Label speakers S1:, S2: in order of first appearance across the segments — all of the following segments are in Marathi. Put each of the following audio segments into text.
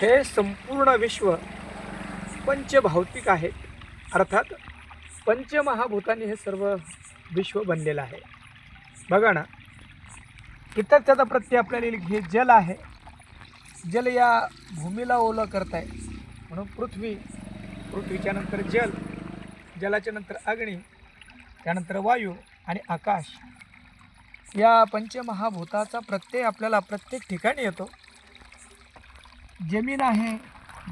S1: हे संपूर्ण विश्व पंचभौतिक आहे. अर्थात पंचमहाभूतांनी हे सर्व विश्व बनलेलं आहे. बघा ना इतर त्याचा प्रत्यय आपल्याला हे जल आहे. जल या भूमीला ओलं करत आहे म्हणून पृथ्वी पृथ्वीच्या नंतर जल जलाच्या नंतर अग्नी त्यानंतर वायू आणि आकाश. या पंचमहाभूताचा प्रत्यय आपल्याला प्रत्येक ठिकाणी येतो. जमीन आहे.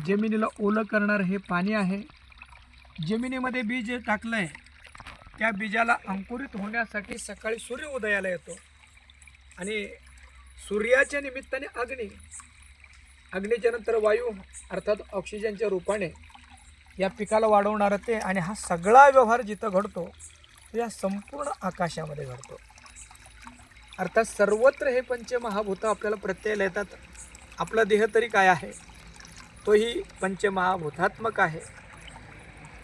S1: जमिनीला ओलं करणारं हे पाणी आहे. जमिनीमध्ये बीज टाकलं आहे त्या बीजाला अंकुरित होण्यासाठी सकाळी सूर्य उदयाला येतो. आणि सूर्याच्या निमित्ताने अग्नी. अग्नीच्या नंतर वायू अर्थात ऑक्सिजनच्या रूपाने या पिकाला वाढवणारं ते आणि हा सगळा व्यवहार जिथं घडतो तो या संपूर्ण आकाशामध्ये घडतो. अर्थात सर्वत्र हे पंचमहाभूतं आपल्याला प्रत्यय येतात आपला देह तरी काय आहे? तोही पंचमहाभूतात्मक आहे.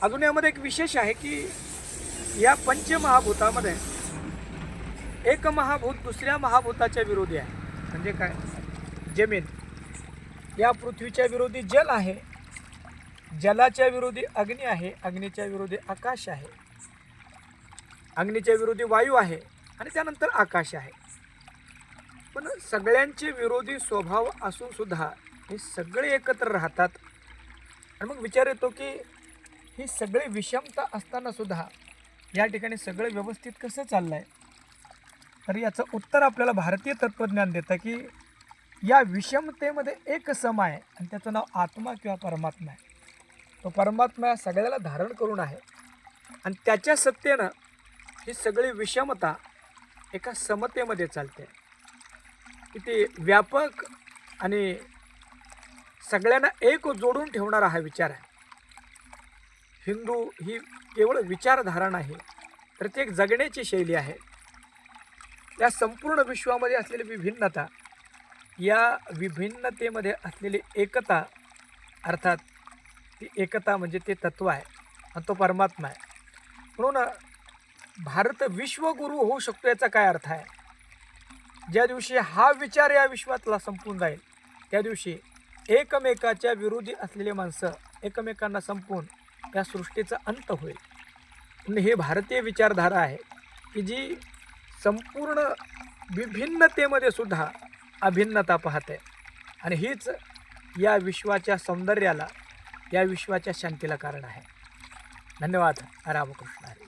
S1: अजून यामध्ये एक विशेष आहे की या पंचमहाभूतामध्ये एक महाभूत दुसऱ्या महाभूताच्या विरोधी आहे. म्हणजे काय? जमीन. या पृथ्वीच्या विरोधी जल आहे. जलाच्या विरोधी अग्नी आहे. अग्नीच्या विरोधी आकाश आहे. अग्नीच्या विरोधी वायू आहे. आणि त्यानंतर आकाश आहे. पण सगळ्यांचे विरोधी स्वभाव असून सुद्धा हे सगळे एकत्र राहतात. आणि मग विचार येतो की ही सगळी विषमता असताना सुद्धा या ठिकाणी सगळं व्यवस्थित कसं चाललं आहे तर याचं उत्तर आपल्याला भारतीय तत्त्वज्ञान देतं की या विषमतेमध्ये एक सम आहे आणि त्याचं नाव आत्मा किंवा परमात्मा आहे. तो परमात्मा या सगळ्याला धारण करून आहे आणि त्याच्या सत्तेनं ही सगळी विषमता एका समतेमध्ये चालते. की ते व्यापक आणि सगळ्यांना एक जोडून ठेवणारा हा विचार आहे. हिंदू ही केवळ विचारधारा नाही तर ती एक जगण्याची शैली आहे. या संपूर्ण विश्वामध्ये असलेली विभिन्नता या विभिन्नतेमध्ये असलेली एकता अर्थात ती एकता म्हणजे ते तत्व आहे आणि तो परमात्मा आहे. म्हणून भारत विश्वगुरू होऊ शकतो याचा काय अर्थ आहे? ज्या दिवशी हा विचार या विश्वातला संपून जाईल त्या दिवशी एकमेकाच्या विरोधी असलेले माणसं एकमेकांना संपून या सृष्टीचा अंत होईल. आणि हे भारतीय विचारधारा आहे की जी संपूर्ण विभिन्नतेमध्ये सुद्धा अभिन्नता पाहते आणि हीच या विश्वाच्या सौंदर्याला या विश्वाच्या शांतीला कारण आहे. धन्यवाद. रामकृष्ण हरी.